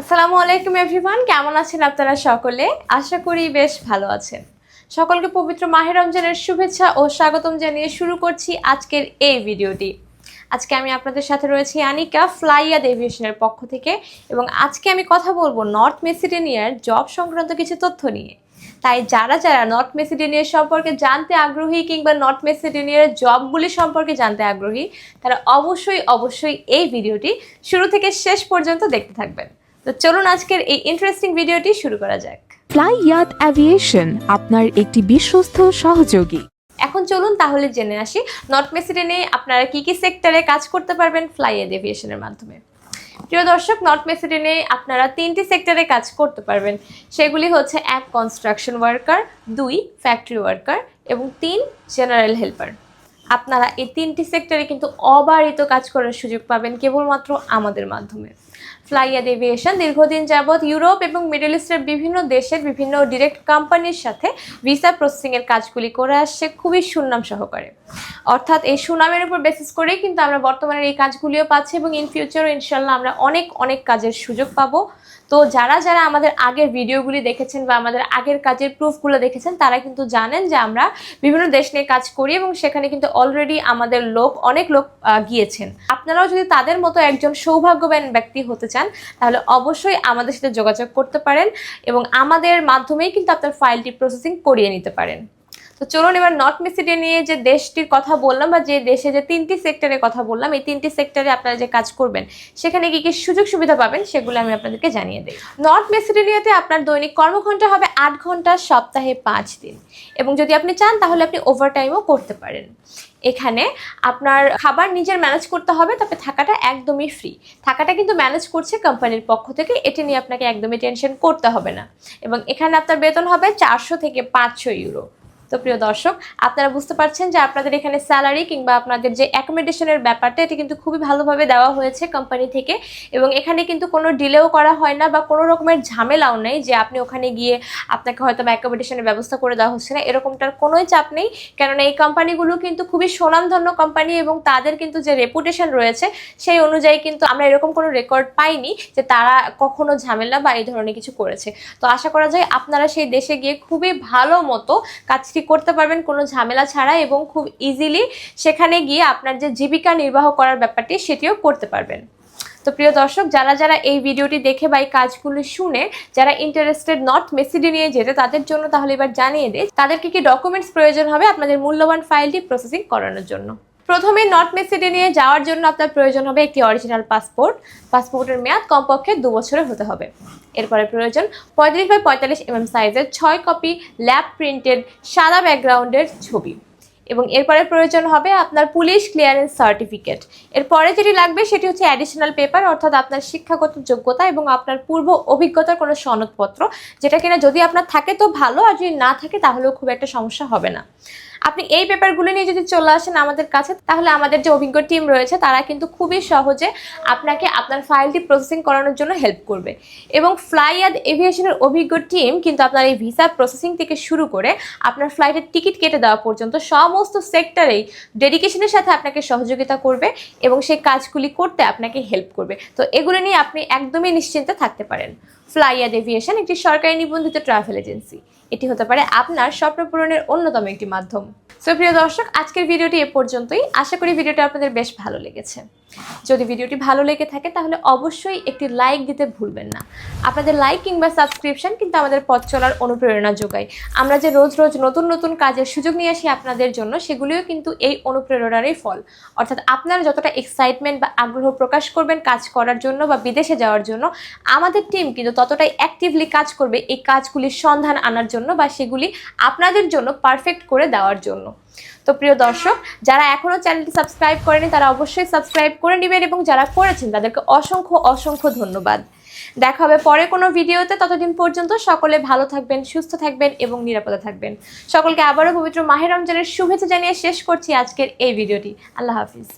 আসসালামু আলাইকুম এভরিওয়ান কেমন আছেন আপনারা সকলে? আশা করি বেশ ভালো আছেন। সকলকে পবিত্র মাহের রমজানের শুভেচ্ছা ও স্বাগতম জানিয়ে শুরু করছি আজকের এই ভিডিওটি। আজকে আমি আপনাদের সাথে রয়েছি আনিকা ফ্লাইয়াদ এভিয়েশনের পক্ষ থেকে এবং আজকে আমি কথা বলব নর্থ মেসিডেনিয়ার জব সংক্রান্ত কিছু তথ্য নিয়ে। তাই যারা যারা নর্থ মেসিডেনিয়ার সম্পর্কে জানতে আগ্রহী কিংবা নর্থ মেসিডেনিয়ার জবগুলি সম্পর্কে জানতে আগ্রহী, তারা অবশ্যই অবশ্যই এই ভিডিওটি শুরু থেকে শেষ পর্যন্ত দেখতে থাকবেন। তো চলুন আজকের এই ইন্টারেস্টিং ভিডিওটি শুরু করা যাক। ফ্লাই ইয়াত অ্যাভিয়েশন আপনার একটি বিশ্বস্ত সহযোগী। এখন চলুন তাহলে জেনে আসি নর্থ মেসিডেনে আপনারা কি কি সেক্টরে কাজ করতে পারবেন ফ্লাই এভিয়েশনের মাধ্যমে? প্রিয় দর্শক নর্থ মেসিডেনে আপনারা তিনটি সেক্টরে কাজ করতে পারবেন। সেগুলি হচ্ছে এক কনস্ট্রাকশন ওয়ার্কার দুই ফ্যাক্টরি ওয়ার্কার এবং তিন জেনারেল হেল্পার আপনারা এই তিনটি সেক্টরে কিন্তু অবারিত কাজ করার সুযোগ পাবেন কেবলমাত্র আমাদের মাধ্যমে। ফ্লাইয়াদ এভিয়েশন দীর্ঘদিন যাবৎ ইউরোপ এবং মিডল ইস্টের বিভিন্ন দেশের বিভিন্ন ডিরেক্ট কোম্পানির সাথে ভিসা প্রসেসিংয়ের কাজগুলি করে আসছে, খুবই সুনাম সহকারে। অর্থাৎ এই সুনামের উপর বেসিস করেই কিন্তু আমরা বর্তমানে এই কাজগুলিও পাচ্ছি এবং ইন ফিউচারও ইনশাল্লাহ আমরা অনেক অনেক কাজের সুযোগ পাবো। তো যারা যারা আমাদের আগের ভিডিওগুলি দেখেছেন বা আমাদের আগের কাজের প্রুফগুলো দেখেছেন, তারা কিন্তু জানেন যে আমরা বিভিন্ন দেশ নিয়ে কাজ করি এবং সেখানে কিন্তু অলরেডি আমাদের লোক, অনেক লোক গিয়েছেন। আপনারাও যদি তাদের মতো একজন সৌভাগ্যবান ব্যক্তি হতে চান, তাহলে অবশ্যই আমাদের সাথে যোগাযোগ করতে পারেন এবং আমাদের মাধ্যমেই কিন্তু আপনার ফাইলটি প্রসেসিং করিয়ে নিতে পারেন। তো চলুন এবার নর্থ মেসিডে নিয়ে যে দেশটির কথা বললাম বা যে দেশে যে তিনটি সেক্টরের কথা বললাম, এই তিনটি সেক্টরে আপনারা যে কাজ করবেন, সেখানে কি কি সুযোগ সুবিধা পাবেন সেগুলো আমি আপনাদেরকে জানিয়ে দিই। নর্থ মেসিডেনিয়াতে আপনার দৈনিক কর্মঘণ্টা হবে আট ঘণ্টা সপ্তাহে পাঁচ দিন। এবং যদি আপনি চান, তাহলে আপনি ওভারটাইমও করতে পারেন। এখানে আপনার খাবার নিজের ম্যানেজ করতে হবে, তবে থাকাটা একদমই ফ্রি থাকাটা কিন্তু ম্যানেজ করছে কোম্পানির পক্ষ থেকে, এটি নিয়ে আপনাকে একদমই টেনশন করতে হবে না। এবং এখানে আপনার বেতন হবে চারশো থেকে পাঁচশো ইউরো তো প্রিয় দর্শক, আপনারা বুঝতে পারছেন যে আপনাদের এখানে স্যালারি কিংবা আপনাদের যে অ্যাকোমোডেশনের ব্যাপারটা, এটি কিন্তু খুবই ভালোভাবে দেওয়া হয়েছে কোম্পানি থেকে এবং এখানে কিন্তু কোনো ডিলেও করা হয় না বা কোনো রকমের ঝামেলাও নেই যে আপনি ওখানে গিয়ে আপনাকে হয়তো অ্যাকোমোডেশনের ব্যবস্থা করে দেওয়া হচ্ছে না। এরকমটার কোনোই চাপ নেই। কেননা এই কোম্পানিগুলো কিন্তু খুবই সুনামধন্য কোম্পানি এবং তাদের কিন্তু যে রেপুটেশন রয়েছে, সেই অনুযায়ী কিন্তু আমরা এরকম কোনো রেকর্ড পাইনি যে তারা কখনো ঝামেলা বা এই ধরনের কিছু করেছে। তো আশা করা যায় আপনারা সেই দেশে গিয়ে খুবই ভালো মতো কাজটি করতে পারবেন কোনো ঝামেলা ছাড়া এবং খুব ইজিলি সেখানে গিয়ে আপনার যে জীবিকা নির্বাহ করার ব্যাপারটি সেটিও করতে পারবেন। তো প্রিয় দর্শক, যারা যারা এই ভিডিওটি দেখে বা এই কাজগুলো শুনে, যারা ইন্টারেস্টেড নর্থ মেসিডি নিয়ে যেতে, তাদের জন্য তাহলে এবার জানিয়ে দিই, তাদেরকে কি ডকুমেন্টস প্রয়োজন হবে আপনাদের মূল্যবান ফাইলটি প্রসেসিং করানোর জন্য? প্রথমে নর্থ মেসিডেনিয়া যাওয়ার জন্য আপনার প্রয়োজন হবে একটি অরিজিনাল পাসপোর্ট পাসপোর্টের মেয়াদ কমপক্ষে দু বছরের হতে হবে। এরপরে প্রয়োজন পঁয়ত্রিশ বাই পঁয়তাল্লিশ এমএম সাইজের ছয় কপি ল্যাব প্রিন্টেড সাদা ব্যাকগ্রাউন্ডের ছবি। এবং এরপরে প্রয়োজন হবে আপনার পুলিশ ক্লিয়ারেন্স সার্টিফিকেট এরপরে যেটি লাগবে সেটি হচ্ছে অ্যাডিশনাল পেপার অর্থাৎ আপনার শিক্ষাগত যোগ্যতা এবং আপনার পূর্ব অভিজ্ঞতার কোনো সনদপত্র। যেটা কিনা যদি আপনার থাকে তো ভালো, আর যদি না থাকে তাহলেও খুব একটা সমস্যা হবে না। আপনি এই পেপারগুলো নিয়ে যদি চলে আসেন আমাদের কাছে, তাহলে আমাদের যে অভিজ্ঞ টিম রয়েছে, তারা কিন্তু খুবই সহজে আপনাকে আপনার ফাইলটি প্রসেসিং করানোর জন্য হেল্প করবে। এবং ফ্লাইয়াদ এভিয়েশনের অভিজ্ঞ টিম কিন্তু আপনার এই ভিসা প্রসেসিং থেকে শুরু করে আপনার ফ্লাইটের টিকিট কেটে দেওয়া পর্যন্ত সমস্ত সেক্টরেই ডেডিকেশনের সাথে আপনাকে সহযোগিতা করবে এবং সেই কাজগুলি করতে আপনাকে হেল্প করবে। তো এগুলো নিয়ে আপনি একদমই নিশ্চিন্তে থাকতে পারেন। ফ্লাইয়াদ এভিয়েশন একটি সরকারি নিবন্ধিত ট্রাভেল এজেন্সি এটি হতে পারে আপনার স্বপ্ন পূরণের অন্যতম একটি মাধ্যম। সো প্রিয় দর্শক আজকের ভিডিওটি এ পর্যন্তই। আশা করি ভিডিওটি আপনাদের বেশ ভালো লেগেছে। যদি ভিডিওটি ভালো লেগে থাকে, তাহলে অবশ্যই একটি লাইক দিতে ভুলবেন না। আপনাদের লাইক কিংবা সাবস্ক্রিপশন কিন্তু আমাদের পথ চলার অনুপ্রেরণা যোগায়। আমরা যে রোজ রোজ নতুন নতুন কাজের সুযোগ নিয়ে আসি আপনাদের জন্য, সেগুলিও কিন্তু এই অনুপ্রেরণারই ফল। অর্থাৎ আপনারা যতটা এক্সাইটমেন্ট বা আগ্রহ প্রকাশ করবেন কাজ করার জন্য বা বিদেশে যাওয়ার জন্য, আমাদের টিম কিন্তু ততটাই অ্যাক্টিভলি কাজ করবে এই কাজগুলির সন্ধান আনার জন্য বা সেগুলি আপনাদের জন্য পারফেক্ট করে দেওয়ার জন্য। তো প্রিয় দর্শক, যারা এখনও চ্যানেলটি সাবস্ক্রাইব করেনি, তারা অবশ্যই সাবস্ক্রাইব করে নেবেন এবং যারা করেছেন, তাদেরকে অসংখ্য অসংখ্য ধন্যবাদ। দেখা হবে পরে কোনো ভিডিওতে। ততদিন পর্যন্ত সকলে ভালো থাকবেন, সুস্থ থাকবেন এবং নিরাপদে থাকবেন। সকলকে আবারও পবিত্র মাহের রমজানের শুভেচ্ছা জানিয়ে শেষ করছি আজকের এই ভিডিওটি। আল্লাহ হাফিজ।